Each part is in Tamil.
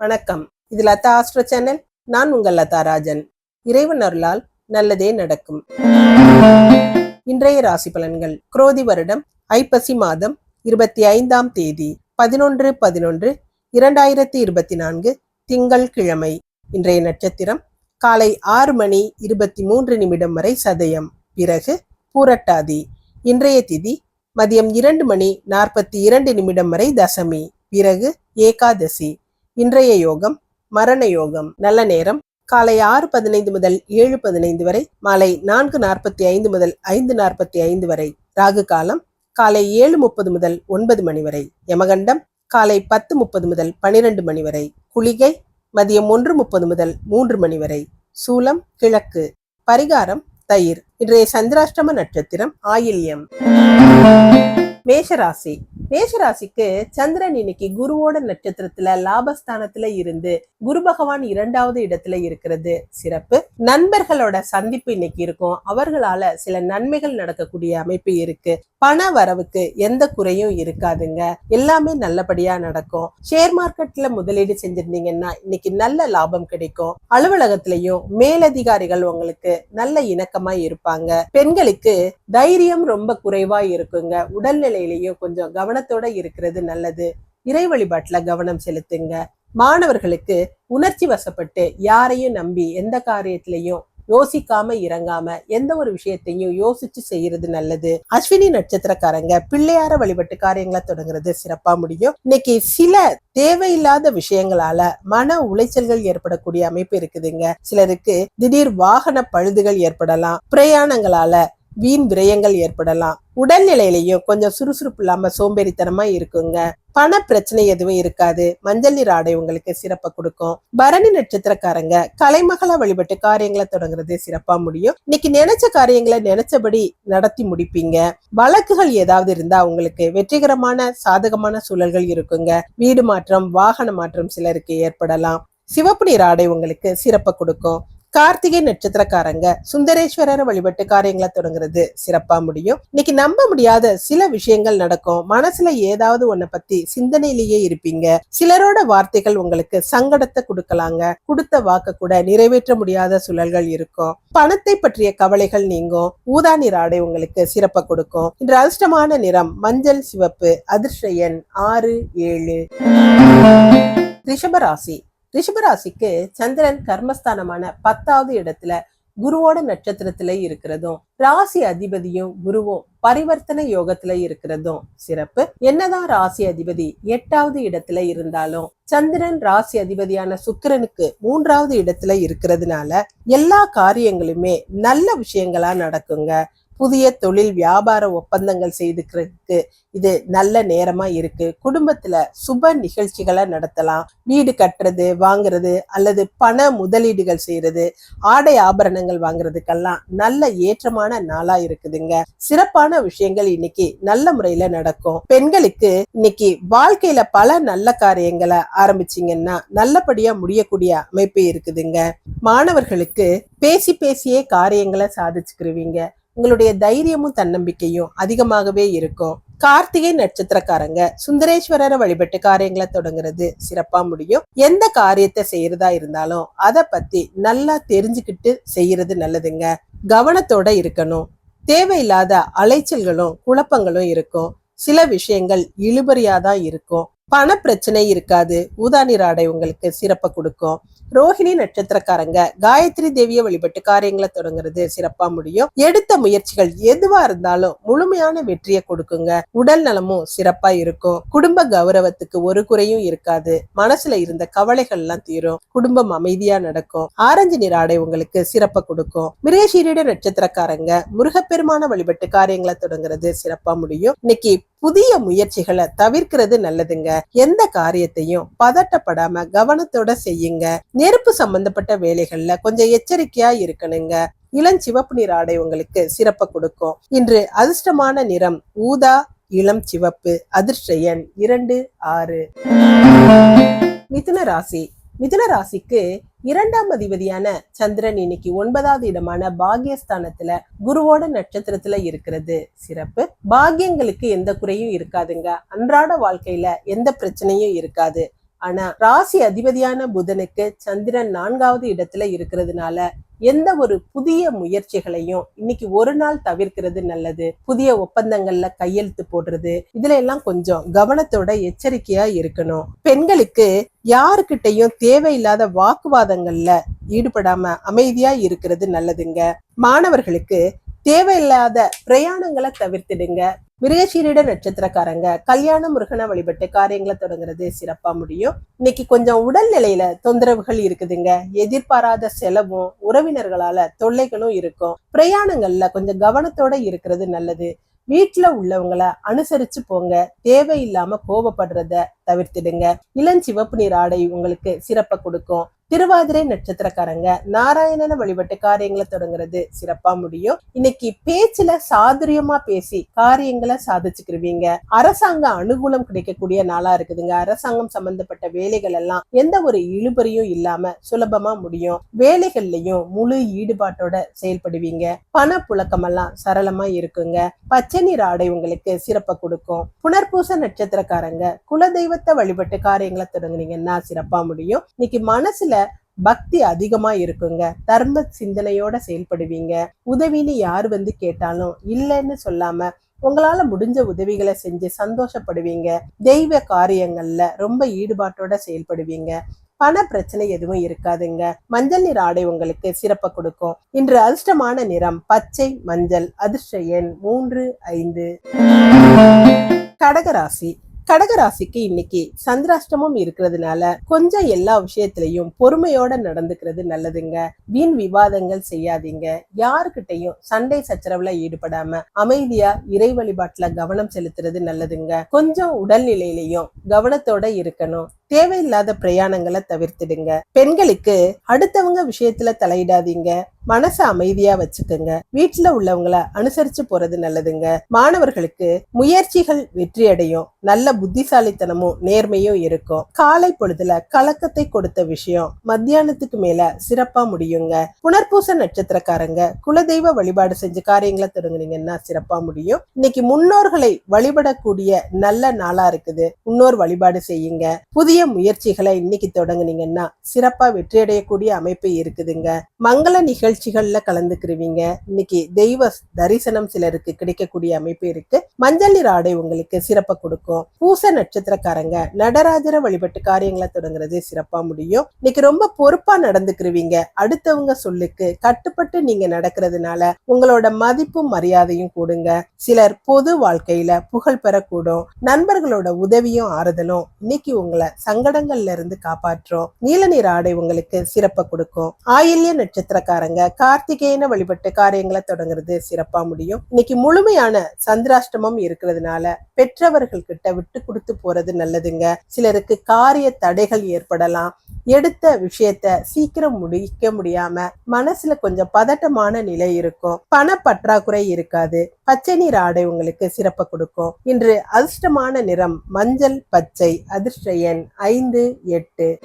வணக்கம். இது லதா ஆஸ்ட்ரோ சேனல். நான் உங்கள் லதா ராஜன். இறைவன் அருளால் நல்லதே நடக்கும். இன்றைய ராசி பலன்கள். குரோதி வருடம் ஐப்பசி மாதம் இருபத்தி ஐந்தாம் தேதி பதினொன்று பதினொன்று இரண்டாயிரத்தி இருபத்தி நான்கு திங்கள் கிழமை. இன்றைய நட்சத்திரம் காலை ஆறு மணி இருபத்தி மூன்று நிமிடம் வரை சதயம். பிறகு பூரட்டாதி. இன்றைய திதி மதியம் இரண்டு மணி நாற்பத்தி இரண்டு நிமிடம் வரை தசமி. பிறகு ஏகாதசி. இன்றைய யோகம் மரண யோகம். நல்ல நேரம் காலை ஆறு பதினைந்து முதல் ஏழு பதினைந்து வரை மாலை நான்கு நாற்பத்தி ஐந்து முதல் ஐந்து நாற்பத்தி ஐந்து வரை. ராகு காலம் காலை ஏழு முப்பது முதல் ஒன்பது மணி வரை. யமகண்டம் காலை பத்து முப்பது முதல் பனிரெண்டு மணி வரை. குளிகை மதியம் ஒன்று முப்பது முதல் மூன்று மணி வரை. சூலம் கிழக்கு. பரிகாரம் தயிர். இன்றைய சந்திராஷ்டம நட்சத்திரம் ஆயில்யம். மேஷராசி மேஷராசிக்கு சந்திரன் இன்னைக்கு குருவோட நட்சத்திரத்துல லாபஸ்தானத்துல இருந்து குரு பகவான் இரண்டாவது இடத்துல இருக்கிறது. சிறப்பு. நண்பர்களோட சந்திப்பு இன்னைக்கு இருக்கும். அவர்களால சில நன்மைகள் நடக்கக்கூடிய அமைப்பு இருக்கு. பண வரவுக்கு எந்த குறையும் இருக்காதுங்க. எல்லாமே நல்லபடியா நடக்கும். ஷேர் மார்க்கெட்ல முதலீடு செஞ்சிருந்தீங்கன்னா இன்னைக்கு நல்ல லாபம் கிடைக்கும். அலுவலகத்திலையும் மேலதிகாரிகள் உங்களுக்கு நல்ல இணக்கமா இருப்பாங்க. பெண்களுக்கு தைரியம் ரொம்ப குறைவா இருக்குங்க. உடல்நிலையிலையும் கொஞ்சம் கவனம் கவனத்தோட இருக்கிறது நல்லது. இறை வழிபாட்டுல கவனம் செலுத்துங்க. மாணவர்களுக்கு உணர்ச்சி வசப்பட்டு யாரையும் நம்பி எந்த காரியத்திலையும் யோசிக்காம இறங்காம எந்த ஒரு விஷயத்தையும் யோசிச்சு செய்யறது நல்லது. அஸ்வினி நட்சத்திரக்காரங்க பிள்ளையார வழிபட்டு காரியங்களை தொடங்குறது சிறப்பா முடியும். இன்னைக்கு சில தேவையில்லாத விஷயங்களால மன உளைச்சல்கள் ஏற்படக்கூடிய அமைப்பு இருக்குதுங்க. சிலருக்கு திடீர் வாகன பழுதுகள் ஏற்படலாம். பிரயாணங்களால வீண் விரயங்கள் ஏற்படலாம். உடல்நிலையிலையும் கொஞ்சம் சுறுசுறுப்பு இல்லாம சோம்பேறித்தனமா இருக்குங்க. பண பிரச்சனை எதுவும் இருக்காது. மஞ்சள் நீர் ஆடை உங்களுக்கு சிறப்பை கொடுக்கும். பரணி நட்சத்திரக்காரங்க கலைமகளா வழிபட்டு காரியங்களை தொடங்குறது சிறப்பா முடியும். இன்னைக்கு நினைச்ச காரியங்களை நினைச்சபடி நடத்தி முடிப்பீங்க. வழக்குகள் ஏதாவது இருந்தா உங்களுக்கு வெற்றிகரமான சாதகமான சூழல்கள் இருக்குங்க. வீடு மாற்றம் வாகன மாற்றம் சிலருக்கு ஏற்படலாம். சிவப்பு நீர் ஆடை உங்களுக்கு சிறப்பை கொடுக்கும். கார்த்திகை நட்சத்திரக்காரங்க சுந்தரேஸ்வரரை வழிபட்டு காரியங்களை தொடங்குறது சிறப்பா முடியும். இன்னைக்கு நம்ப முடியாத சில விஷயங்கள் நடக்கும். மனசுல ஏதாவது ஒன்ன பத்தி சிந்தனையிலேயே இருப்பீங்க. சிலரோட வார்த்தைகள் உங்களுக்கு சங்கடத்தை கொடுக்கலாங்க. கொடுத்த வாக்க கூட நிறைவேற்ற முடியாத சூழல்கள் இருக்கும். பணத்தை பற்றிய கவலைகள் நீங்கும். ஊதா நிற ஆடை உங்களுக்கு சிறப்பை கொடுக்கும். இன்று அதிர்ஷ்டமான நிறம் மஞ்சள் சிவப்பு அதிர்ஷ்ட எண் ஆறு ஏழு. ரிஷபராசி ரிஷபராசிக்கு சந்திரன் கர்மஸ்தானமான பத்தாவது இடத்துல குருவோட நட்சத்திரத்துல இருக்கிறதும் ராசி அதிபதியும் குருவும் பரிவர்த்தனை யோகத்துல இருக்கிறதும் சிறப்பு. என்னதான் ராசி அதிபதி எட்டாவது இடத்துல இருந்தாலும் சந்திரன் ராசி அதிபதியான சுக்கிரனுக்கு மூன்றாவது இடத்துல இருக்கிறதுனால எல்லா காரியங்களுமே நல்ல விஷயங்களா நடக்குங்க. புதிய தொழில் வியாபார ஒப்பந்தங்கள் செய்துக்கிறதுக்கு இது நல்ல நேரமா இருக்கு. குடும்பத்துல சுப நிகழ்ச்சிகளை நடத்தலாம். வீடு கட்டுறது வாங்குறது அல்லது பண முதலீடுகள் செய்யறது ஆடை ஆபரணங்கள் வாங்குறதுக்கெல்லாம் நல்ல ஏற்றமான நாளா இருக்குதுங்க. சிறப்பான விஷயங்கள் இன்னைக்கு நல்ல முறையில நடக்கும். பெண்களுக்கு இன்னைக்கு வாழ்க்கையில பல நல்ல காரியங்களை ஆரம்பிச்சீங்கன்னா நல்லபடியா முடியக்கூடிய அமைப்பு இருக்குதுங்க. மாணவர்களுக்கு பேசி பேசியே காரியங்களை சாதிச்சுக்கிருவீங்க. உங்களுடைய தைரியமும் தன்னம்பிக்கையும் அதிகமாகவே இருக்கும். கார்த்திகை நட்சத்திரக்காரங்க சுந்தரேஸ்வரரை வழிபட்டு காரியங்களை தொடங்குறது சிறப்பா முடியும். எந்த காரியத்தை செய்யறதா இருந்தாலும் அதை பத்தி நல்லா தெரிஞ்சுக்கிட்டு செய்யறது நல்லதுங்க. கவனத்தோட இருக்கணும். தேவையில்லாத அலைச்சல்களும் குழப்பங்களும் இருக்கும். சில விஷயங்கள் இழுபறியாதான் இருக்கும். பண பிரச்சனை இருக்காது. ஊதாநீர் ஆடை உங்களுக்கு சிறப்பை கொடுக்கும். ரோஹிணி நட்சத்திரக்காரங்க காயத்ரி தேவியை வழிபட்டு காரியங்களை தொடங்குறது சிறப்பா முடியும். எடுத்த முயற்சிகள் எதுவா இருந்தாலும் முழுமையான வெற்றியை கொடுக்குங்க. உடல் நலமும் சிறப்பா இருக்கும். குடும்ப கௌரவத்துக்கு ஒரு குறையும் இருக்காது. மனசுல இருந்த கவலைகள் எல்லாம் தீரும். குடும்பம் அமைதியா நடக்கும். ஆரஞ்சு நிற ஆடை உங்களுக்கு சிறப்பை கொடுக்கும். மிருகசீரிட நட்சத்திரக்காரங்க முருகப்பெருமான வழிபட்டு காரியங்களை தொடங்குறது சிறப்பா முடியும். இன்னைக்கு புதிய முயற்சிகளை தவிர்க்கிறது நல்லதுங்க. எந்த காரியத்தையும் பதட்டப்படாம கவனத்தோட செய்யுங்க. நெருப்பு சம்பந்தப்பட்ட வேலைகள்ல கொஞ்சம் எச்சரிக்கையா இருக்கணுங்க. இளஞ்சிவப்பு நிற ஆடை உங்களுக்கு சிறப்பை கொடுக்கும். இன்று அதிர்ஷ்டமான நிறம் ஊதா இளம் சிவப்பு அதிர்ஷ்ட எண் இரண்டு ஆறு. மிதுன ராசி. மிதுன ராசிக்கு இரண்டாம் அதிபதியான சந்திரன் இன்னைக்கு ஒன்பதாவது இடமான பாகியஸ்தானத்துல குருவோட நட்சத்திரத்துல இருக்கிறது. சிறப்பு. பாகியங்களுக்கு எந்த குறையும் இருக்காதுங்க. அன்றாட வாழ்க்கையில எந்த பிரச்சனையும் இருக்காது. ஆனா ராசி அதிபதியான புதனுக்கு சந்திரன் நான்காவது இடத்துல இருக்கிறதுனால எந்த ஒரு புதிய முயற்சிகளையும் இன்னைக்கு ஒரு நாள் தவிர்க்கிறது நல்லது. புதிய ஒப்பந்தங்கள்ல கையெழுத்து போடுறது இதுல எல்லாம் கொஞ்சம் கவனத்தோட எச்சரிக்கையா இருக்கணும். பெண்களுக்கு யாருக்கிட்டையும் தேவையில்லாத வாக்குவாதங்கள்ல ஈடுபடாம அமைதியா இருக்கிறது நல்லதுங்க. மாணவர்களுக்கு தேவையில்லாத பிரயாணங்களை தவிர்த்திடுங்க. மிருகசீரிட நட்சத்திரக்காரங்க கல்யாண முருகனை வழிபட்டு காரியங்களை தொடங்குறது சிறப்பா முடியும். இன்னைக்கு கொஞ்சம் உடல் நிலையில தொந்தரவுகள் இருக்குதுங்க. எதிர்பாராத செலவும் உறவினர்களால தொல்லைகளும் இருக்கும். பிரயாணங்கள்ல கொஞ்சம் கவனத்தோட இருக்கிறது நல்லது. வீட்டுல உள்ளவங்களை அனுசரிச்சு போங்க. தேவையில்லாம கோபப்படுறத தவிர்த்திடுங்க. இளஞ்சிவப்பு நீர் ஆடை உங்களுக்கு சிறப்பை கொடுக்கும். திருவாதிரை நட்சத்திரக்காரங்க. நாராயணனை வழிபட்டு காரியங்களை தொடங்குறது சிறப்பா முடியும். இன்னைக்கு பேச்சுல சாதுரியமா பேசி காரியங்களை சாதிச்சுக்கிருவீங்க. அரசாங்க அனுகூலம் கிடைக்கக்கூடிய நாளா இருக்குதுங்க. அரசாங்கம் சம்பந்தப்பட்ட வேலைகள் எல்லாம் எந்த ஒரு இழுபறியும் இல்லாம சுலபமா முடியும். வேலைகள்லயும் முழு ஈடுபாட்டோட செயல்படுவீங்க. பண புழக்கமெல்லாம் சரளமா இருக்குங்க. பச்சை நீர் ஆடை உங்களுக்கு சிறப்பை கொடுக்கும். புனர்பூச நட்சத்திரக்காரங்க குலதெய்வத்தை வழிபட்டு காரியங்களை தொடங்குனீங்கன்னா சிறப்பா முடியும். இன்னைக்கு மனசுல பக்தி அதிகமா இருக்குங்க. தர்ம சிந்தனையோட செயல்படுவீங்க. உதவின்னு யார் வந்து கேட்டாலும் இல்லைன்னு சொல்லாம உங்களால முடிஞ்ச உதவிகளை செஞ்சு சந்தோஷப்படுவீங்க. தெய்வ காரியங்கள்ல ரொம்ப ஈடுபாட்டோட செயல்படுவீங்க. பண பிரச்சனை எதுவும் இருக்காதுங்க. மஞ்சள் நிற ஆடை உங்களுக்கு சிறப்பை கொடுக்கும். இன்று அதிர்ஷ்டமான நிறம் பச்சை மஞ்சள் அதிர்ஷ்ட எண் மூன்று ஐந்து. கடகராசி. கடகராசிக்கு இன்னைக்கு சந்திராஷ்டமம் இருக்கிறதுனால கொஞ்சம் எல்லா விஷயத்திலையும் பொறுமையோட நடந்துக்கிறது நல்லதுங்க. வீண் விவாதங்கள் செய்யாதீங்க. யாருக்கிட்டையும் சண்டை சச்சரவுல ஈடுபடாம அமைதியா இறை வழிபாட்டுல கவனம் செலுத்துறது நல்லதுங்க. கொஞ்சம் உடல்நிலையிலையும் கவனத்தோட இருக்கணும். தேவையில்லாத பிரயாணங்களை தவிர்த்திடுங்க. பெண்களுக்கு அடுத்தவங்க விஷயத்துல தலையிடாதீங்க. மனச அமைதியா வச்சுக்கோங்க. வீட்டுல உள்ளவங்கள அனுசரிச்சு போறது நல்லதுங்க. மாணவர்களுக்கு முயற்சிகள் வெற்றி அடையும் நல்ல புத்திசாலித்தனமும் நேர்மையும் இருக்கும். காலை பொழுதுல கலக்கத்தை கொடுத்த விஷயம் மத்தியானத்துக்கு மேல சிறப்பா முடியுங்க. புனர்பூச நட்சத்திரக்காரங்க குலதெய்வ வழிபாடு செஞ்சு காரியங்களை தொடங்குனீங்கன்னா சிறப்பா முடியும். இன்னைக்கு முன்னோர்களை வழிபடக்கூடிய நல்ல நாளா இருக்குது. முன்னோர் வழிபாடு செய்யுங்க. புதிய முயற்சிகளை இன்னைக்கு தொடங்குனீங்கன்னா சிறப்பா வெற்றியடையக்கூடிய அமைப்பு இருக்குதுங்க. மங்கள நிகழ்ச்சிகள்ல கலந்துக்கிருவீங்க. இன்னைக்கு தெய்வ தரிசனம் சிலருக்கு கிடைக்கக்கூடிய அமைப்பு இருக்கு. மஞ்சள் நிற ஆடை உங்களுக்கு சிறப்பை கொடுக்கும். பூச நட்சத்திரக்காரங்க நடராஜரை வழிபட்டு காரியங்களை தொடங்குறது சிறப்பா முடியும். இன்னைக்கு ரொம்ப பொறுப்பா நடந்துக்கிருவீங்க. அடுத்தவங்க சொல்லுக்கு கட்டுப்பட்டு நீங்க நடக்கிறதுனால உங்களோட மதிப்பும் மரியாதையும் கூடுங்க. சிலர் பொது வாழ்க்கையில புகழ் பெறக்கூடும். நண்பர்களோட உதவியும் ஆறுதலும் இன்னைக்கு உங்களை சங்கடங்கள்ல இருந்து காப்பாற்றும். நீல நிற ஆடை உங்களுக்கு சிறப்பை கொடுக்கும். ஆயில்ய நட்சத்திரக்காரங்க கார்த்திகேயன வழிபட்டு காரியங்களை தொடங்குறது சிறப்பா முடியும். இன்னைக்கு முழுமையான சந்திராஷ்டமம் இருக்கிறதுனால பெற்றவர்கள் கிட்ட விட்டு கொடுத்து போறது நல்லதுங்க. சிலருக்கு காரிய தடைகள் ஏற்படலாம். எடுத்த விஷயத்த சீக்கிரம் முடிக்க முடியாம மனசுல கொஞ்சம் பதட்டமான நிலை இருக்கும். பண பற்றாக்குறை இருக்காது. பச்சை நீர் ஆடை உங்களுக்கு சிறப்பை கொடுக்கும். இன்று அதிர்ஷ்டமான நிறம் மஞ்சள் பச்சை அதிர்ஷ்ட எண் ஐந்து எட்டு.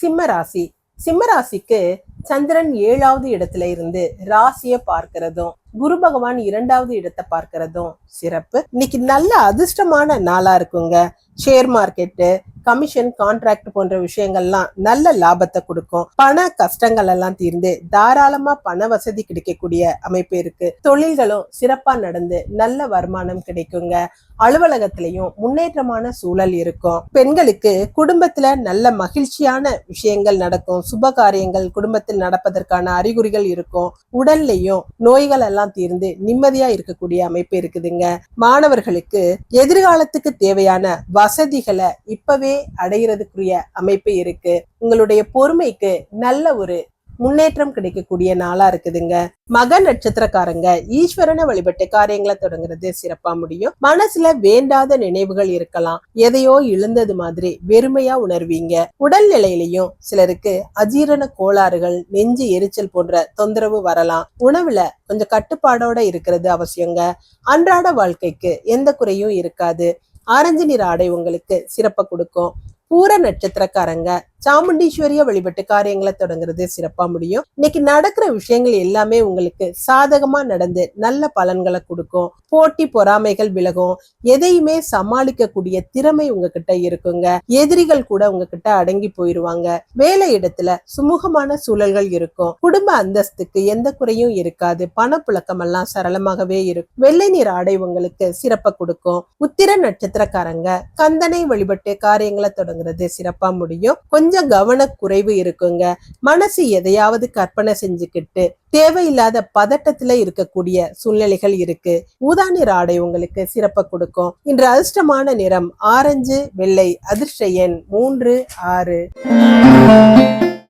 சிம்மராசி சிம்மராசிக்கு சந்திரன் ஏழாவது இடத்துல இருந்து ராசியை பார்க்கிறதும் குரு பகவான் இரண்டாவது இடத்தை பார்க்கிறதும் சிறப்பு. இன்னைக்கு நல்ல அதிர்ஷ்டமான நாளா இருக்குங்க. ஷேர் மார்க்கெட்டு கமிஷன் கான்ட்ராக்ட் போன்ற விஷயங்கள்லாம் நல்ல லாபத்தை கொடுக்கும். பண கஷ்டங்கள் எல்லாம் தீர்ந்து தாராளமா பண வசதி கிடைக்கக்கூடிய அமைப்பு இருக்கு. தொழில்களும் சிறப்பா நடந்து நல்ல வருமானம் கிடைக்குங்க. அலுவலகத்திலையும் முன்னேற்றமான சூழல் இருக்கும். பெண்களுக்கு குடும்பத்துல நல்ல மகிழ்ச்சியான விஷயங்கள் நடக்கும். சுப காரியங்கள் குடும்பத்தில் நடப்பதற்கான அறிகுறிகள் இருக்கும். உடல்லையும் நோய்கள் எல்லாம் தீர்ந்து நிம்மதியா இருக்கக்கூடிய அமைப்பு இருக்குதுங்க. மாணவர்களுக்கு எதிர்காலத்துக்கு தேவையான வசதிகளை இப்பவே அடையிறதுக்குரிய அமைப்பு இருக்கு. உங்களுடைய பொறுமைக்கு நல்ல ஒரு முன்னேற்றம் கிடைக்கக்கூடிய நாளா இருக்குதுங்க. மக நட்சத்திரக்காரங்க ஈஸ்வரனை வழிபட்டு காரியங்களை தொடங்குறது சிறப்பா முடியும். மனசுல வேண்டாத நினைவுகள் இருக்கலாம். எதையோ இழந்தது மாதிரி வெறுமையா உணர்வீங்க. உடல் நிலையிலையும் சிலருக்கு அஜீரண கோளாறுகள் நெஞ்சு எரிச்சல் போன்ற தொந்தரவு வரலாம். உணவுல கொஞ்சம் கட்டுப்பாடோட இருக்கிறது அவசியங்க. அன்றாட வாழ்க்கைக்கு எந்த குறையும் இருக்காது. ஆரஞ்சு நிற ஆடை உங்களுக்கு சிறப்பை கொடுக்கும். பூர நட்சத்திரக்காரங்க சாமுண்டீஸ்வரிய வழிபட்டு காரியங்களை தொடங்குறது சிறப்பா முடியும். இன்னைக்கு நடக்கிற விஷயங்கள் எல்லாமே உங்களுக்கு சாதகமா நடந்து நல்ல பலன்களை கொடுக்கும். போட்டி பொறாமைகள் விலகும். எதையுமே சமாளிக்கக்கூடிய திறமை உங்ககிட்ட இருக்குங்க. எதிரிகள் கூட உங்ககிட்ட அடங்கி போயிருவாங்க. வேலை இடத்துல சுமூகமான சூழல்கள் இருக்கும். குடும்ப அந்தஸ்துக்கு எந்த குறையும் இருக்காது. பணப்புழக்கம் எல்லாம் சரளமாகவே இருக்கும். வெள்ளை நீர் ஆடை உங்களுக்கு சிறப்பை கொடுக்கும். உத்திர நட்சத்திரக்காரங்க கந்தனை வழிபட்டு காரியங்களை தொடங்குறது சிறப்பா முடியும். கொஞ்சம் கொஞ்சம் கவனக்குறைவு இருக்குங்க. மனசு எதையாவது கற்பனை செஞ்சுக்கிட்டு தேவையில்லாத பதட்டத்துல இருக்கக்கூடிய சூழ்நிலைகள் இருக்கு. ஊதா நிற ஆடை உங்களுக்கு சிறப்பை கொடுக்கும். இன்று அதிர்ஷ்டமான நிறம் ஆரஞ்சு வெள்ளை அதிர்ஷ்ட எண் மூன்று ஆறு.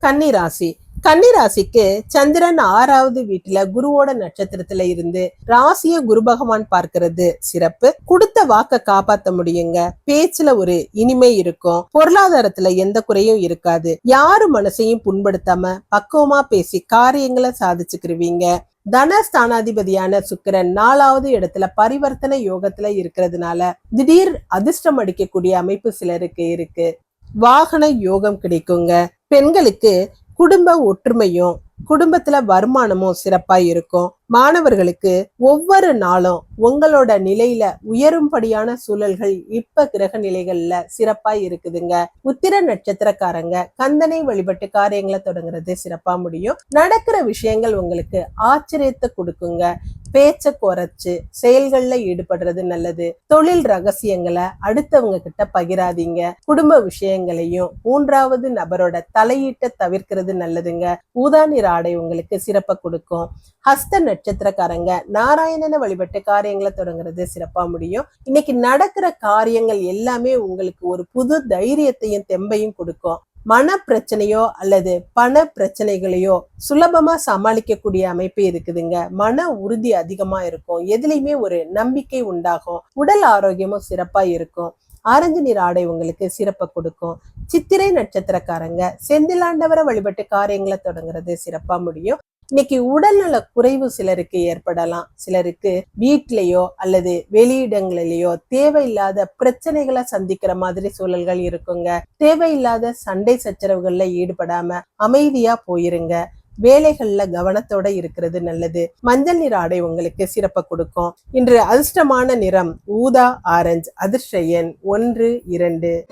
கன்னிராசி கன்னிராசிக்கு சந்திரன் ஆறாவது வீட்டுல குருவோட நட்சத்திரத்துல இருந்து ராசிய குரு பகவான் பார்க்கிறது சிறப்பு. கொடுத்த வாக்க காப்பாத்த முடியுங்க. பேச்சுல ஒரு இனிமை இருக்கும். பொருளாதாரத்துல எந்த குறையும் இருக்காது. யாரு மனசையும் புண்படுத்தாம பக்குவமா பேசி காரியங்களை சாதிச்சுக்கிருவீங்க. தனஸ்தானாதிபதியான சுக்கிரன் நாலாவது இடத்துல பரிவர்த்தனை யோகத்துல இருக்கிறதுனால திடீர் அதிர்ஷ்டம் அடிக்கக்கூடிய அமைப்பு சிலருக்கு இருக்கு. வாகன யோகம் கிடைக்குங்க. பெண்களுக்கு குடும்ப ஒற்றுமையும் குடும்பத்துல வருமானமும் சிறப்பா இருக்கும். மாணவர்களுக்கு ஒவ்வொரு நாளும் உங்களோட நிலையில உயரும்படியான சூழல்கள் இப்ப கிரக நிலைகள்ல சிறப்பா இருக்குதுங்க. உத்திர நட்சத்திரக்காரங்க கந்தனை வழிபட்டு காரியங்களை தொடங்குறது சிறப்பா முடியும். நடக்கிற விஷயங்கள் உங்களுக்கு ஆச்சரியத்தை கொடுக்குங்க. பேச்ச குறைச்சு செயல்கள்ல ஈடுபடுறது நல்லது. தொழில் ரகசியங்களை அடுத்தவங்க கிட்ட பகிராதீங்க. குடும்ப விஷயங்களையும் மூன்றாவது நபரோட தலையீட்டை தவிர்க்கிறது நல்லதுங்க. ஊதா நிற ஆடை உங்களுக்கு சிறப்பை கொடுக்கும். ஹஸ்த நட்சத்திரக்காரங்க. நாராயணனை வழிபட்டு காரியங்களை தொடங்குறது சிறப்பா முடியும். இன்னைக்கு நடக்கிற காரியங்கள் எல்லாமே உங்களுக்கு ஒரு புது தைரியத்தையும் தெம்பையும் கொடுக்கும். மன பிரச்சனையோ அல்லது பண பிரச்சனைகளையோ சுலபமா சமாளிக்கக்கூடிய அமைப்பு இருக்குதுங்க. மன உறுதி அதிகமா இருக்கும். எதுலையுமே ஒரு நம்பிக்கை உண்டாகும். உடல் ஆரோக்கியமும் சிறப்பா இருக்கும். ஆரஞ்சு நிற ஆடை உங்களுக்கு சிறப்பை கொடுக்கும். சித்திரை நட்சத்திரக்காரங்க. செந்திலாண்டவரை வழிபட்டு காரியங்களை தொடங்குறது சிறப்பா முடியும். இன்னைக்கு உடல்நல குறைவு சிலருக்கு ஏற்படலாம். சிலருக்கு வீட்லயோ அல்லது வெளியிடங்களிலேயோ தேவையில்லாத பிரச்சனைகளை சந்திக்கிற மாதிரி சூழல்கள் இருக்குங்க. தேவையில்லாத சண்டை சச்சரவுகள்ல ஈடுபடாம அமைதியா போயிருங்க. வேலைகள்ல கவனத்தோட இருக்கிறது நல்லது. மஞ்சள் நிற ஆடை உங்களுக்கு சிறப்பை கொடுக்கும். இன்று அதிர்ஷ்டமான நிறம் ஊதா ஆரஞ்சு அதிர்ஷ்ட எண் ஒன்று இரண்டு.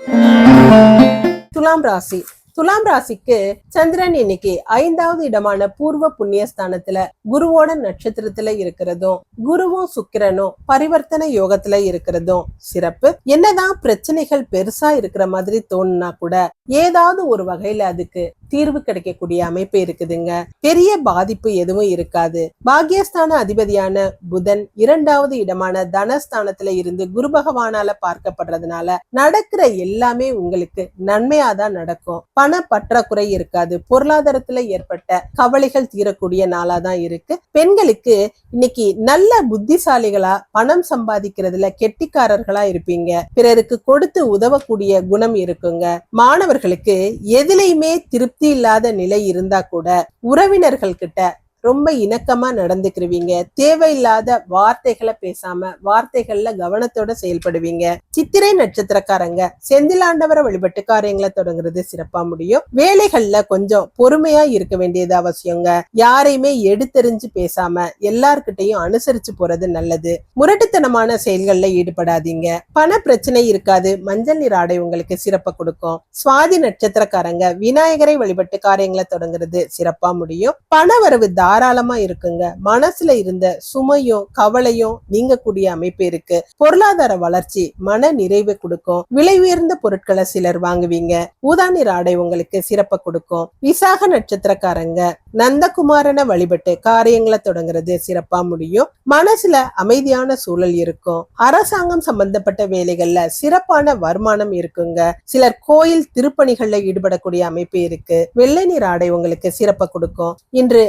துலாம் ராசி. துலாம் ராசிக்கு சந்திரன் இன்னைக்கு ஐந்தாவது இடமான பூர்வ புண்ணியஸ்தானத்துல குருவோட நட்சத்திரத்துல இருக்கிறதும் குருவும் சுக்கிரனும் பரிவர்த்தனை யோகத்துல இருக்கிறதும் சிறப்பு. என்னதான் பிரச்சனைகள் பெருசா இருக்கிற மாதிரி தோணுனா கூட ஏதாவது ஒரு வகையில அதுக்கு தீர்வு கிடைக்கக்கூடிய அமைப்பு இருக்குதுங்க. பெரிய பாதிப்பு எதுவும் இருக்காது. பாக்யஸ்தான அதிபதியான புதன் இரண்டாவது இடமான தனஸ்தானத்துல இருந்து குரு பகவானால பார்க்கப்படுறதுனால நடக்கிற எல்லாமே உங்களுக்கு நன்மையாதான் நடக்கும். பண பற்றாக்குறை இருக்காது. பொருளாதாரத்துல ஏற்பட்ட கவலைகள் தீரக்கூடிய நாளா தான் இருக்கு. பெண்களுக்கு இன்னைக்கு நல்ல புத்திசாலிகளா பணம் சம்பாதிக்கிறதுல கெட்டிக்காரர்களா இருப்பீங்க. பிறருக்கு கொடுத்து உதவக்கூடிய குணம் இருக்குங்க. மாணவர்களுக்கு எதுலையுமே திருப்தி இல்லாத நிலை இருந்தா கூட உறவினர்கள் கிட்ட ரொம்ப இணக்கமா நடந்துக்கிருவீங்க. தேவையில்லாத வார்த்தைகளை பேசாம வார்த்தைகள்ல கவனத்தோட செயல்படுவீங்க. சித்திரை நட்சத்திரக்காரங்க செந்திலாண்டவரை வழிபட்டு காரியங்களை தொடங்குறது சிறப்பா முடியும். வேலைகள்ல கொஞ்சம் பொறுமையா இருக்க வேண்டியது அவசியங்க. யாரையுமே எடுத்தெறிஞ்சு பேசாம எல்லார்கிட்டையும் அனுசரிச்சு போறது நல்லது. முரட்டுத்தனமான செயல்கள்ல ஈடுபடாதீங்க. பண பிரச்சனை இருக்காது. மஞ்சள் நீர் ஆடை உங்களுக்கு சிறப்பை கொடுக்கும். சுவாதி நட்சத்திரக்காரங்க விநாயகரை வழிபட்டு காரியங்களை தொடங்குறது சிறப்பா முடியும். பண வரவு தாராளமா இருக்குங்க. மனசுல இருந்த சுமையும் கவலையும் நீங்கக்கூடிய அமைப்பு இருக்கு. பொருளாதார வளர்ச்சி மன நிறைவு கொடுக்கும். விலை உயர்ந்த பொருட்களை சிலர் வாங்குவீங்க. ஊதானிர் ஆடை உங்களுக்கு சிறப்பை கொடுக்கும். விசாக நட்சத்திரக்காரங்க நந்தகுமாரனை வழிபட்டு காரியங்களை தொடங்குறது சிறப்பா முடியும். மனசுல அமைதியான சூழல் இருக்கும். அரசாங்கம் சம்பந்தப்பட்ட வேலைகள்ல சிறப்பான வருமானம் இருக்குங்க. சிலர் கோயில் திருப்பணிகள்ல ஈடுபடக்கூடிய அமைப்பு இருக்கு. வெள்ளை நீர் ஆடை உங்களுக்கு சிறப்பை கொடுக்கும். இன்று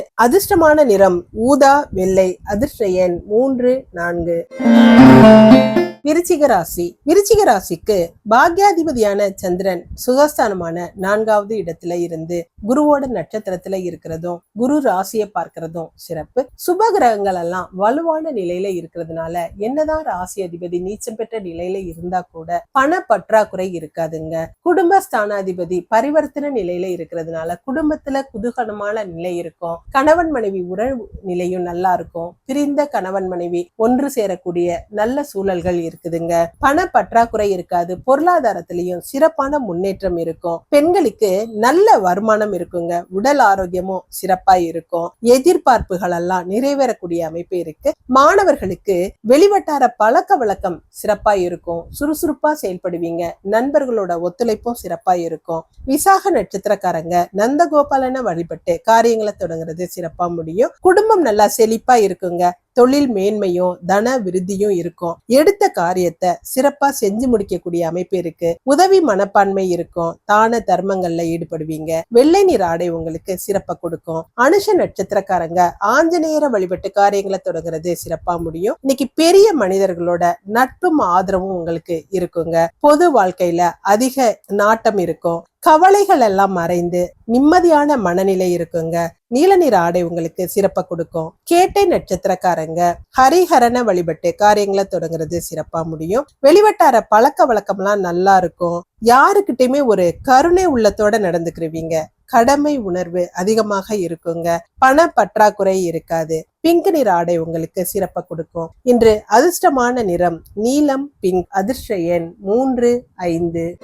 முக்கியமான நிறம் ஊதா வெள்ளை அதிர்ஷ்ட எண் மூன்று நான்கு. விருச்சிக ராசி. விருச்சிக ராசிக்கு பாக்யாதிபதியான சந்திரன் சுகஸ்தானமான நான்காவது இடத்துல இருந்து குருவோட நட்சத்திரத்துல இருக்கிறதும் குரு ராசியை பார்க்கிறதும் சிறப்பு. சுப கிரகங்கள் எல்லாம் வலுவான நிலையில இருக்கிறதுனால என்னதான் ராசி அதிபதி நீச்சம் பெற்ற நிலையில இருந்தா கூட பண பற்றாக்குறை இருக்காதுங்க. குடும்ப ஸ்தானாதிபதி பரிவர்த்தனை நிலையில இருக்கிறதுனால குடும்பத்துல குதூகலமான நிலை இருக்கும். கணவன் மனைவி உறவு நிலையும் நல்லா இருக்கும். பிரிந்த கணவன் மனைவி ஒன்று சேரக்கூடிய நல்ல சூழல்கள் இருக்குதுங்க. பண பற்றாக்குறை இருக்காது. பொருளாதாரத்திலையும் சிறப்பான முன்னேற்றம் இருக்கும். பெண்களுக்கு நல்ல வருமானம் இருக்குங்க. உடல் ஆரோக்கியமும் சிறப்பா இருக்கும். எதிர்பார்ப்புகள் எல்லாம் நிறைவேறக்கூடிய அமைப்பு இருக்கு. மாணவர்களுக்கு வெளிவட்டார பழக்க வழக்கம் சிறப்பா இருக்கும். சுறுசுறுப்பா செயல்படுவீங்க. நண்பர்களோட ஒத்துழைப்பும் சிறப்பா இருக்கும். விசாக நட்சத்திரக்காரங்க நந்தகோபாலனை வழிபட்டு காரியங்களை தொடங்குறது சிறப்பா முடியும். குடும்பம் நல்லா செழிப்பா இருக்குங்க. தொழில் மேன்மையும் தன விருத்தியும் இருக்கும். எடுத்த காரியத்தை சிறப்பா செஞ்சு முடிக்கக்கூடிய அமைப்பு இருக்கு. உதவி மனப்பான்மை இருக்கும். தான தர்மங்கள்ல ஈடுபடுவீங்க. வெள்ளை நீர் ஆடை உங்களுக்கு சிறப்பா கொடுக்கும். அனுஷ நட்சத்திரக்காரங்க ஆஞ்சநேயர வழிபட்டு காரியங்களை தொடங்குறது சிறப்பா முடியும். இன்னைக்கு பெரிய மனிதர்களோட நட்பும் ஆதரவும் உங்களுக்கு இருக்குங்க. பொது வாழ்க்கையில அதிக நாட்டம் இருக்கும். கவலைகள் எல்லாம் மறைந்து நிம்மதியான மனநிலை இருக்குங்க. நீல நிற ஆடை உங்களுக்கு சிறப்பா கொடுக்கும். கேட்டை நட்சத்திரக்காரங்க ஹரிஹரனை வழிபட்டு காரியங்களை தொடங்குறது சிறப்பா முடியும். வெளிவட்டார பழக்க வழக்கம்லாம் நல்லா இருக்கும். யாருக்கிட்டயுமே ஒரு கருணை உள்ளத்தோட நடந்துக்கிருவீங்க. கடமை உணர்வு அதிகமாக இருக்குங்க. பண பற்றாக்குறை இருக்காது. பிங்க் நிற ஆடை உங்களுக்கு சிறப்பை கொடுக்கும். இன்று அதிர்ஷ்டமான நிறம் நீலம் பிங்க். அதிர்ஷ்ட எண் மூன்று ஐந்து.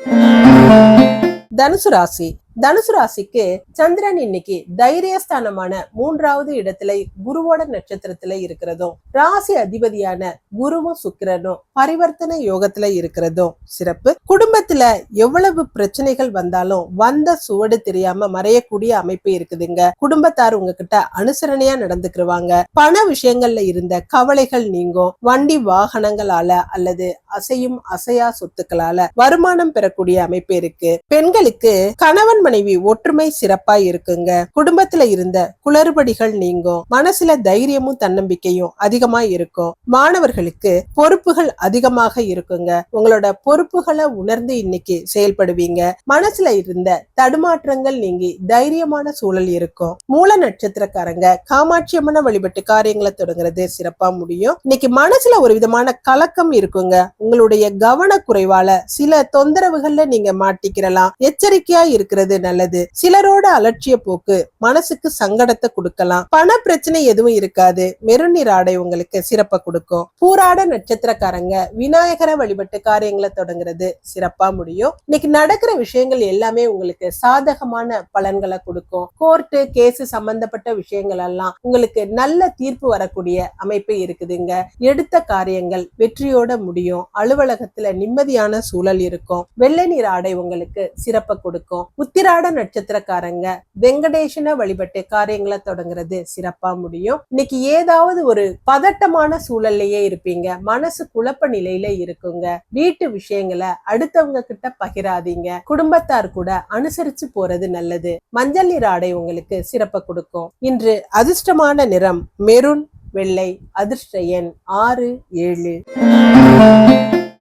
தனுசு ராசி தனுசு ராசிக்கு சந்திரன் இன்னைக்கு தைரியஸ்தானமான மூன்றாவது இடத்துல குருவோட நட்சத்திரத்துல இருக்கிறதும் ராசி அதிபதியான குருவும் சுக்கிரனும் பரிவர்த்தனை யோகத்துல இருக்கிறதும் சிறப்பு. குடும்பத்துல எவ்வளவு பிரச்சனைகள் வந்தாலும் வந்த சுவடு தெரியாம மறையக்கூடிய அமைப்பு இருக்குதுங்க. குடும்பத்தார் உங்ககிட்ட அனுசரணையா நடந்துக்கிருவாங்க. பண விஷயங்கள்ல இருந்த கவலைகள் நீங்கும். வண்டி வாகனங்களால அல்லது அசையும் அசையா சொத்துக்களால வருமானம் பெறக்கூடிய அமைப்பு இருக்கு. பெண்களுக்கு கணவன் மனைவி ஒற்றுமை சிறப்பா இருக்குங்க. குடும்பத்துல இருந்த குளறுபடிகள் நீங்கும். மனசுல தைரியமும் தன்னம்பிக்கையும் அதிகமா இருக்கும். மாணவர்களுக்கு பொறுப்புகள் அதிகமாக இருக்குங்க. உங்களோட பொறுப்புகளை உணர்ந்து இன்னைக்கு செயல்படுவீங்க. மனசுல இருந்த தடுமாற்றங்கள் நீங்கி தைரியமான சூழல் இருக்கும். மூல நட்சத்திரக்காரங்க காமாட்சி அம்மனை வழிபட்டு காரியங்களை தொடங்குறது சிறப்பா முடியும். இன்னைக்கு மனசுல ஒரு விதமான கலக்கம் இருக்குங்க. உங்களுடைய கவன குறைவால சில தொந்தரவுகள்ல நீங்க மாட்டிக்கிறலாம். எச்சரிக்கையா இருக்கிறது நல்லது. சிலரோட அலட்சிய போக்கு மனசுக்கு சங்கடத்தை கொடுக்கலாம். பண பிரச்சனை எதுவும் இருக்காது. மெருநீர் ஆடை உங்களுக்கு சிறப்பை கொடுக்கும். பூராட நட்சத்திரக்காரங்க விநாயகரை வழிபட்டு காரியங்களை தொடங்குறது சிறப்பா முடியும். இன்னைக்கு நடக்கிற விஷயங்கள் எல்லாமே உங்களுக்கு சாதகமான பலன்களை கொடுக்கும். கோர்ட்டு கேஸ் சம்பந்தப்பட்ட விஷயங்கள் எல்லாம் உங்களுக்கு நல்ல தீர்ப்பு வரக்கூடிய அமைப்பு இருக்குதுங்க. எடுத்த காரியங்கள் வெற்றியோட முடியும். அலுவலகத்துல நிம்மதியான சூழல் இருக்கும். வெள்ளை நீர் ஆடை உங்களுக்கு சிறப்பை கொடுக்கும். உத்திராட நட்சத்திரக்காரங்க வெங்கடேஷனை வழிபட்டு காரியங்களை தொடங்குறது சிறப்பா முடியும். இன்னைக்கு ஏதாவது ஒரு பதட்டமான சூழல்லையே இருப்பீங்க. மனசு குழப்ப நிலையில இருக்குங்க. வீட்டு விஷயங்களை அடுத்தவங்க கிட்ட பகிராதீங்க. குடும்பத்தார் கூட அனுசரிச்சு போறது நல்லது. மஞ்சள் நீர் ஆடை உங்களுக்கு சிறப்பை கொடுக்கும். இன்று அதிர்ஷ்டமான நிறம் மெருன் வெள்ளை அதிர்ஷ்ட எண் ஆறு ஏழு.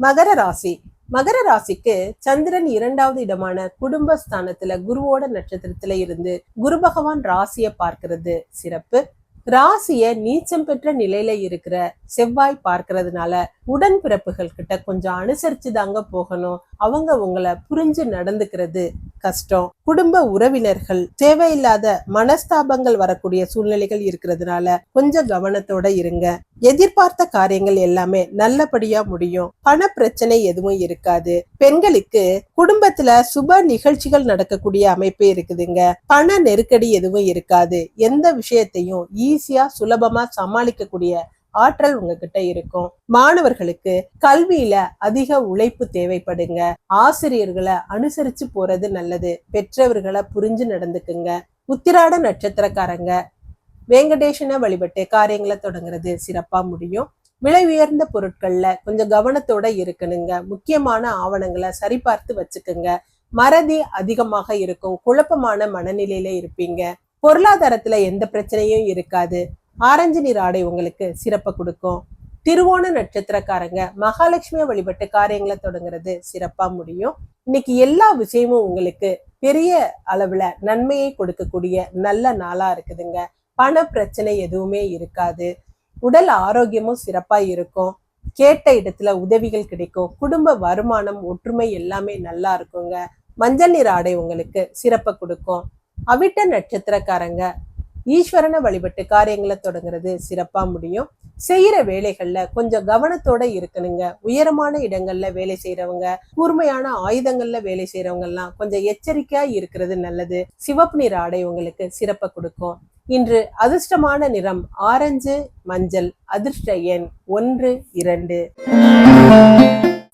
மகர ராசி. மகர ராசிக்கு சந்திரன் இரண்டாவது இடமான குடும்பஸ்தானத்துல குருவோட நட்சத்திரத்துல இருந்து குரு பகவான் ராசிய பார்க்கிறது. சிறப்பு. ராசிய நீச்சம் பெற்ற நிலையில இருக்கிற செவ்வாய் பார்க்கறதுனால உடன்பிறப்புகள் கிட்ட கொஞ்சம் அனுசரிச்சு தாங்க போகணும். அவங்க உங்களை புரிஞ்சு நடந்துக்கிறது கஷ்டம். குடும்ப உறவினர்கள் தேவையில்லாத மனஸ்தாபங்கள் வரக்கூடிய சூழ்நிலைகள் இருக்கிறதுனால கொஞ்சம் கவனத்தோட இருங்க. எதிர்பார்த்த காரியங்கள் எல்லாமே நல்லபடியா முடியும். பண பிரச்சனை எதுவும் இருக்காது. பெண்களுக்கு குடும்பத்துல சுப நிகழ்ச்சிகள் நடக்கக்கூடிய அமைப்பு இருக்குதுங்க. பண நெருக்கடி எதுவும் இருக்காது. எந்த விஷயத்தையும் ஈஸியா சுலபமா சமாளிக்கக்கூடிய ஆற்றல் உங்ககிட்ட இருக்கும். மாணவர்களுக்கு கல்வியில அதிக உழைப்பு தேவைப்படுங்க. ஆசிரியர்களை அனுசரிச்சு போறது நல்லது. பெற்றவர்களை புரிஞ்சு நடந்துக்குங்க. உத்திராட நட்சத்திரக்காரங்க வெங்கடேஷனை வழிபட்டு காரியங்களை தொடங்குறது சிறப்பா முடியும். விலை உயர்ந்த பொருட்கள்ல கொஞ்சம் கவனத்தோட இருக்கணுங்க. முக்கியமான ஆவணங்களை சரிபார்த்து வச்சுக்கோங்க. மறதி அதிகமாக இருக்கும். குழப்பமான மனநிலையில இருப்பீங்க. பொருளாதாரத்துல எந்த பிரச்சனையும் இருக்காது. ஆரஞ்சு நீர் ஆடை உங்களுக்கு சிறப்பை கொடுக்கும். திருவோண நட்சத்திரக்காரங்க மகாலட்சுமியை வழிபட்டு காரியங்களை தொடங்குறது சிறப்பா முடியும். இன்னைக்கு எல்லா விஷயமும் உங்களுக்கு பெரிய அளவுல நன்மையை கொடுக்கக்கூடிய நல்ல நாளா இருக்குதுங்க. பண பிரச்சனை எதுவுமே இருக்காது. உடல் ஆரோக்கியமும் சிறப்பா இருக்கும். கேட்ட இடத்துல உதவிகள் கிடைக்கும். குடும்ப வருமானம் ஒற்றுமை எல்லாமே நல்லா இருக்குங்க. மஞ்சள் நீர் ஆடை உங்களுக்கு சிறப்பை கொடுக்கும். அவிட்ட நட்சத்திரக்காரங்க ஈஸ்வரனை வழிபட்டு காரியங்களை தொடங்குறது சிறப்பா முடியும். செய்யற வேலைகள்ல கொஞ்சம் கவனத்தோட இருக்கணுங்க. உயரமான இடங்கள்ல வேலை செய்யறவங்க கூர்மையான ஆயுதங்கள்ல வேலை செய்யறவங்க எல்லாம் கொஞ்சம் எச்சரிக்கையா இருக்கிறது நல்லது. சிவப்பு நிற ஆடை உங்களுக்கு சிறப்பை கொடுக்கும். இன்று அதிர்ஷ்டமான நிறம் ஆரஞ்சு மஞ்சள் அதிர்ஷ்ட எண் ஒன்று இரண்டு.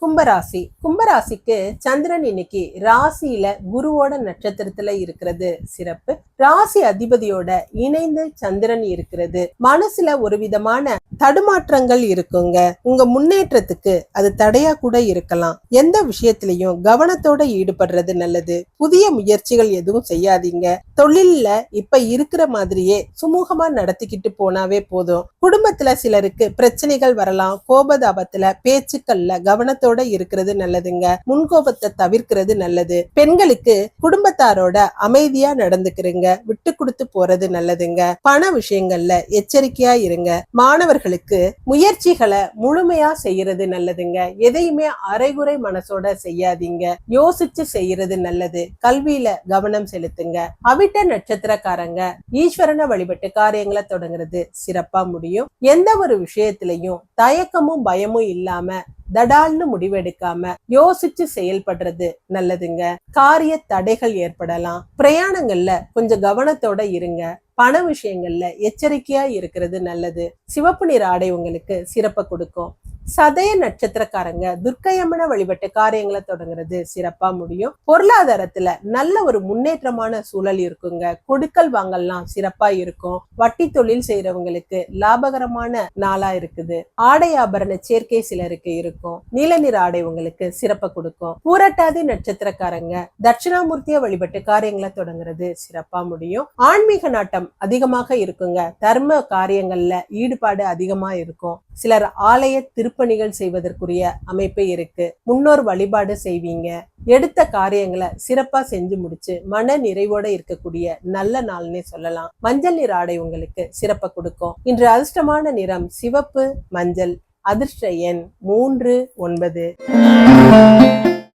கும்பராசி. கும்பராசிக்கு சந்திரன் இன்னைக்கு ராசியில குருவோட நட்சத்திரத்துல இருக்கிறது சிறப்பு. ராசி அதிபதியோட இணைந்து சந்திரன் இருக்கிறது. மனசுல ஒரு விதமான தடுமாற்றங்கள் இருக்குங்க. உங்க முன்னேற்றத்துக்கு அது தடையா கூட இருக்கலாம். எந்த விஷயத்திலையும் கவனத்தோட ஈடுபடுறது நல்லது. புதிய முயற்சிகள் எதுவும் செய்யாதீங்க. தொழில்ல இப்ப இருக்கிற மாதிரியே சுமூகமா நடத்திக்கிட்டு போனாவே போதும். குடும்பத்துல சிலருக்கு பிரச்சனைகள் வரலாம். கோபதாபத்துல பேச்சுக்கள்ல கவனத்தோட இருக்கிறது நல்லதுங்க. முன்கோபத்தை தவிர்க்கிறது நல்லது. பெண்களுக்கு குடும்பத்தாரோட அமைதியா நடந்துக்கிறீங்க. விட்டு கொடுத்து போறது நல்லதுங்க. பண விஷயங்கள்ல எச்சரிக்கையா இருங்க. மாணவர்களுக்கு முயற்சிகளை முழுமையா செய்யறது நல்லதுங்க. எதையுமே அரைகுறை மனசோட செய்யாதீங்க. யோசிச்சு செய்யறது நல்லது. கல்வியில கவனம் செலுத்துங்க. அவிட்ட நட்சத்திரக்காரங்க ஈஸ்வரனை வழிபட்டு காரியங்களை தொடங்குறது சிறப்பா முடியும். எந்த ஒரு விஷயத்திலையும் தயக்கமும் பயமும் இல்லாம தடால்னு முடிவெடுக்காம யோசிச்சு செயல்படுறது நல்லதுங்க. காரிய தடைகள் ஏற்படலாம். பிரயாணங்கள்ல கொஞ்சம் கவனத்தோட இருங்க. பண விஷயங்கள்ல எச்சரிக்கையா இருக்கிறது நல்லது. சிவப்பு நிற ஆடை உங்களுக்கு சிறப்பை கொடுக்கும். சதய நட்சத்திரக்காரங்க துர்க்கயமன வழிபட்டு காரியங்களை தொடங்குறது சிறப்பா முடியும். பொருளாதாரத்துல நல்ல ஒரு முன்னேற்றமான சூழல் இருக்குங்க. கொடுக்கல் வாங்கல்லாம் சிறப்பா இருக்கும். வட்டி தொழில் செய்யறவங்களுக்கு லாபகரமான நாளா இருக்குது. ஆடை ஆபரண சேர்க்கை சிலருக்கு இருக்கும். நீல நிற ஆடை உங்களுக்கு சிறப்பை கொடுக்கும். பூரட்டாதி நட்சத்திரக்காரங்க தட்சிணாமூர்த்திய வழிபட்டு காரியங்களை தொடங்குறது சிறப்பா முடியும். ஆன்மீக நாட்டம் அதிகமாக இருக்குங்க. தர்ம காரியங்கள்ல ஈடுபாடு அதிகமா இருக்கும். சிலர் ஆலய திருப்பி நற்பணிகள் செய்வதற்குரிய அமைப்பு இருக்கு. முன்னோர் வழிபாடு செய்வீங்க. எடுத்த காரியங்களை சிறப்பா செஞ்சு முடிச்சு மன நிறைவோட இருக்கக்கூடிய நல்ல நாள்னே சொல்லலாம். மஞ்சள் நிற ஆடை உங்களுக்கு சிறப்பை கொடுக்கும். இன்று அதிர்ஷ்டமான நிறம் சிவப்பு மஞ்சள் அதிர்ஷ்ட எண் மூன்று ஒன்பது.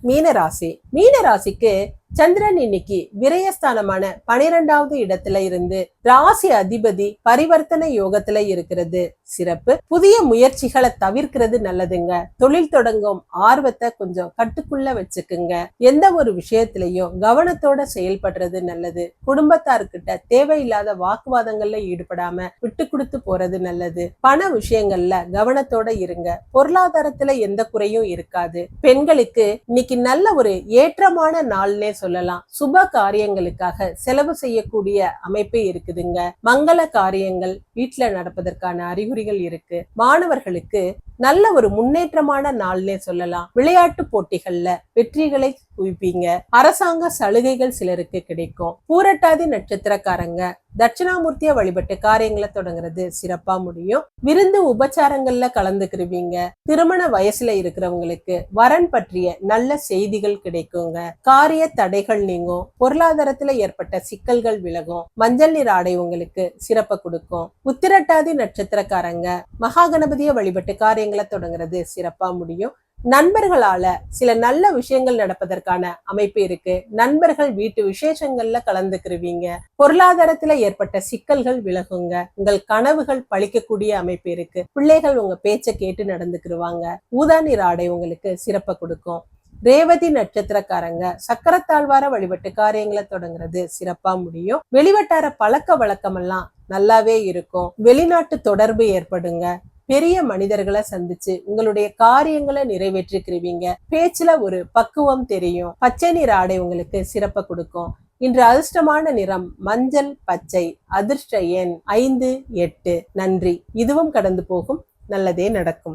மீனராசி. மீனராசிக்கு சந்திரன் இன்னைக்கு விரயஸ்தானமான பனிரெண்டாவது இடத்துல இருந்து ராசி அதிபதி பரிவர்த்தனை யோகத்துல இருக்கிறது. சிறப்பு. புதிய முயற்சிகளை தவிர்க்கிறது நல்லதுங்க. தொழில் தொடங்கும் ஆர்வத்தை கொஞ்சம் கட்டுக்குள்ள வச்சுக்குங்க. எந்த ஒரு விஷயத்திலையும் கவனத்தோட செயல்படுறது நல்லது. குடும்பத்தார்கிட்ட தேவையில்லாத வாக்குவாதங்கள்ல ஈடுபடாம விட்டு கொடுத்து போறது நல்லது. பண விஷயங்கள்ல கவனத்தோட இருங்க. பொருளாதாரத்துல எந்த குறையும் இருக்காது. பெண்களுக்கு இன்னைக்கு நல்ல ஒரு ஏற்றமான நாள்னே சொல்லலாம். சுப காரியங்களுக்காக செலவு செய்யக்கூடிய அமைப்பு இருக்குதுங்க. மங்கள காரியங்கள் வீட்டுல நடப்பதற்கான அறிகுறிகள் இருக்கு. மாணவர்களுக்கு நல்ல ஒரு முன்னேற்றமான நாள்னே சொல்லலாம். விளையாட்டு போட்டிகள்ல வெற்றிகளை குவிப்பீங்க. அரசாங்க சலுகைகள் சிலருக்கு கிடைக்கும். பூரட்டாதி நட்சத்திரக்காரங்க தட்சிணாமூர்த்திய வழிபட்டு காரியங்களை தொடங்குறது சிறப்பா முடியும். விருந்து உபச்சாரங்கள்ல கலந்துக்கிருவீங்க. திருமண வயசுல இருக்கிறவங்களுக்கு வரன் பற்றிய நல்ல செய்திகள் கிடைக்குங்க. காரிய தடைகள் நீங்கும். பொருளாதாரத்துல ஏற்பட்ட சிக்கல்கள் விலகும். மஞ்சள் நீர் ஆடை உங்களுக்கு சிறப்பை கொடுக்கும். உத்திரட்டாதி நட்சத்திரக்காரங்க மகாகணபதிய வழிபட்டு காரியங்களை தொடங்குறது சிறப்பா முடியும். நண்பர்களால சில நல்ல விஷயங்கள் நடப்பதற்கான அமைப்பு இருக்கு. நண்பர்கள் வீட்டு விசேஷங்கள்ல கலந்துக்கிருவீங்க. பொருளாதாரத்துல ஏற்பட்ட சிக்கல்கள் விலகுங்க. உங்கள் கனவுகள் பழிக்கக்கூடிய அமைப்பு இருக்கு. பிள்ளைகள் உங்க பேச்சை கேட்டு நடந்துக்கிருவாங்க. ஊதா நிற ஆடை உங்களுக்கு சிறப்பை கொடுக்கும். ரேவதி நட்சத்திரக்காரங்க சக்கரத்தாழ்வார வழிபட்டு காரியங்களை தொடங்குறது சிறப்பா முடியும். வெளிவட்டார பழக்க வழக்கமெல்லாம் நல்லாவே இருக்கும். வெளிநாட்டு தொடர்பு ஏற்படுங்க. பெரிய மனிதர்களை சந்திச்சு உங்களுடைய காரியங்களை நிறைவேற்றிக்கிறீங்க பேச்சுல ஒரு பக்குவம் தெரியும். பச்சை நிற ஆடை உங்களுக்கு சிறப்பை கொடுக்கும். இன்று அதிர்ஷ்டமான நிறம் மஞ்சள் பச்சை அதிர்ஷ்ட எண் ஐந்து எட்டு. நன்றி. இதுவும் கடந்து போகும். நல்லதே நடக்கும்.